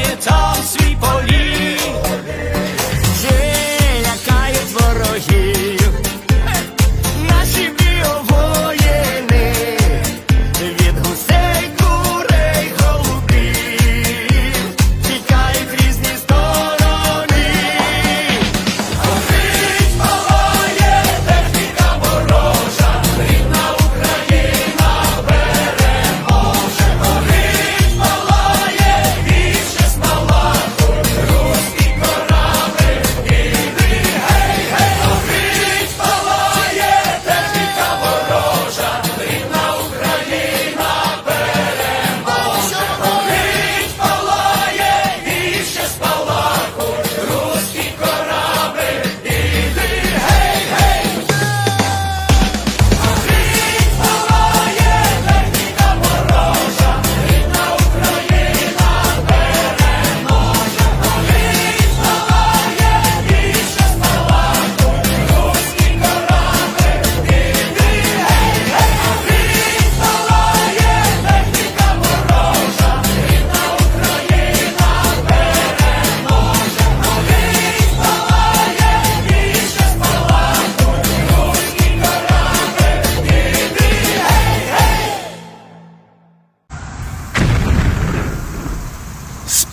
має там свій політ.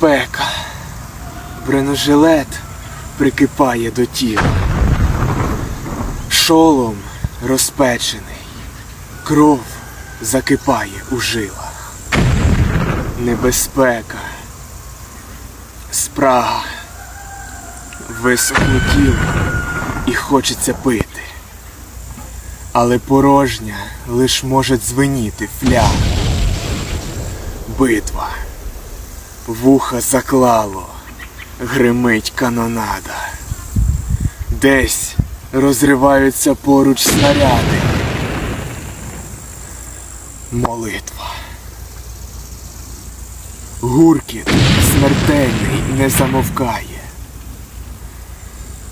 Небезпека, бронежилет прикипає до тіла, шолом розпечений, кров закипає у жилах, небезпека, спрага, висохне тіло і хочеться пити, але порожня лиш може дзвеніти фляга. Битва. Вуха заклало, гримить канонада. Десь розриваються поруч снаряди. Молитва. Гуркіт смертельний не замовкає.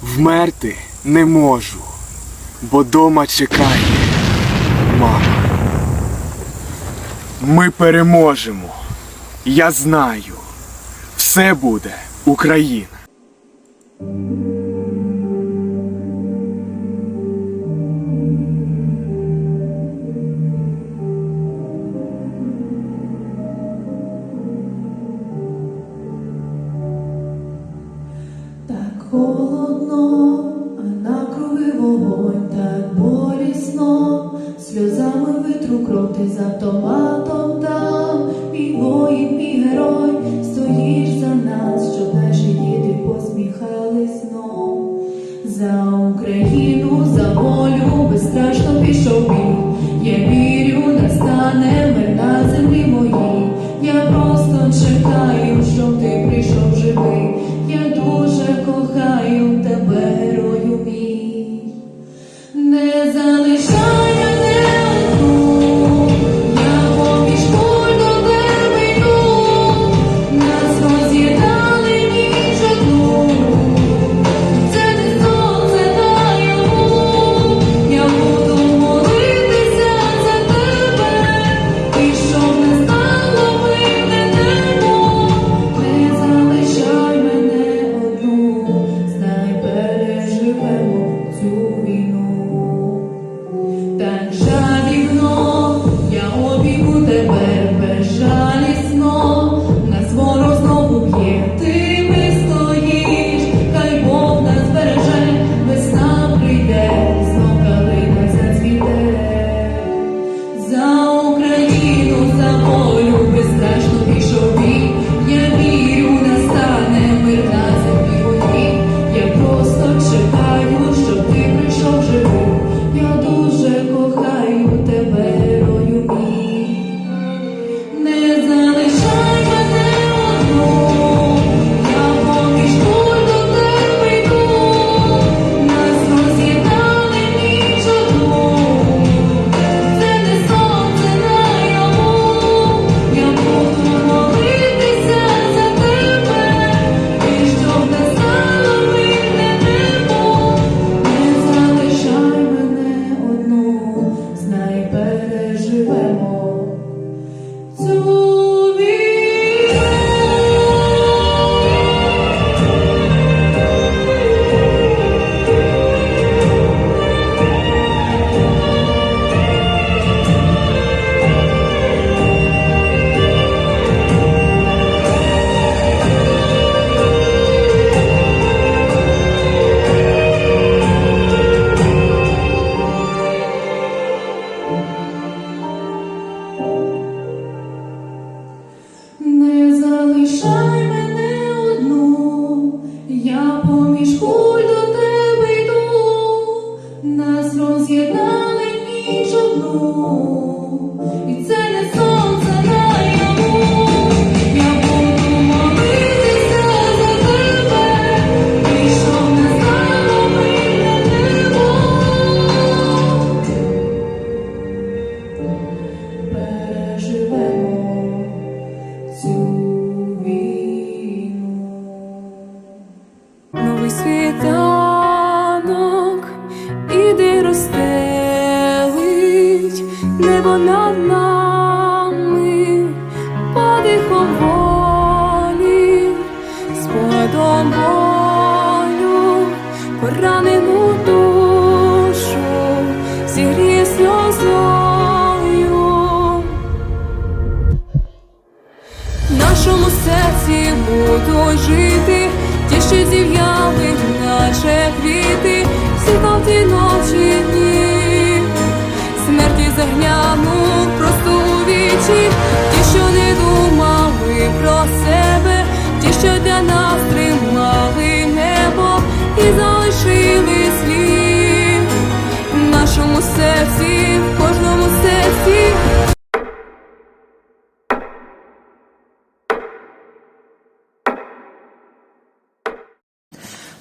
Вмерти не можу, бо дома чекає мама. Ми переможемо. Я знаю. Це буде Україна. За Україну, за волю безстрашно пішов він. Я вірю, настане мир на землі моїй. Я просто чекаю, щоб ти прийшов живий. Я дуже кохаю нас роз'єднали ніч одну, і це 说不。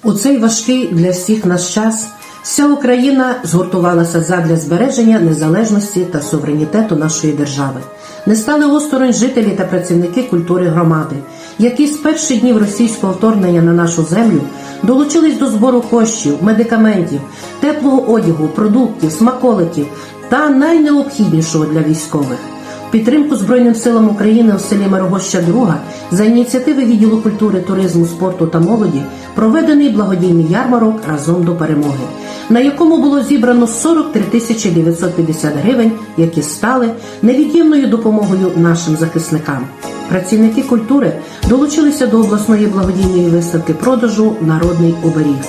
У цей важкий для всіх наш час вся Україна згуртувалася задля збереження незалежності та суверенітету нашої держави. Не стали осторонь жителі та працівники культури громади, які з перших днів російського вторгнення на нашу землю долучились до збору коштів, медикаментів, теплого одягу, продуктів, смаколиків та найнеобхіднішого для військових. Підтримку Збройним силам України у селі Мирогоща Друга за ініціативи відділу культури, туризму, спорту та молоді проведений благодійний ярмарок разом до перемоги, на якому було зібрано 43 тисячі 950 гривень, які стали невід'ємною допомогою нашим захисникам. працівники культури долучилися до обласної благодійної виставки продажу Народний оберіг.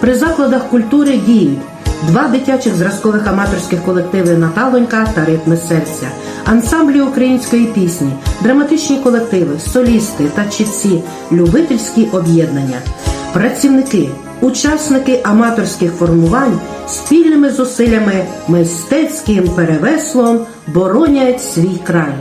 При закладах культури діють два дитячих зразкових аматорських колективи Наталонька та Ритми серця, ансамблі української пісні, драматичні колективи, солісти та чітці, любительські об'єднання, працівники, учасники аматорських формувань спільними зусиллями мистецьким перевеслом боронять свій край.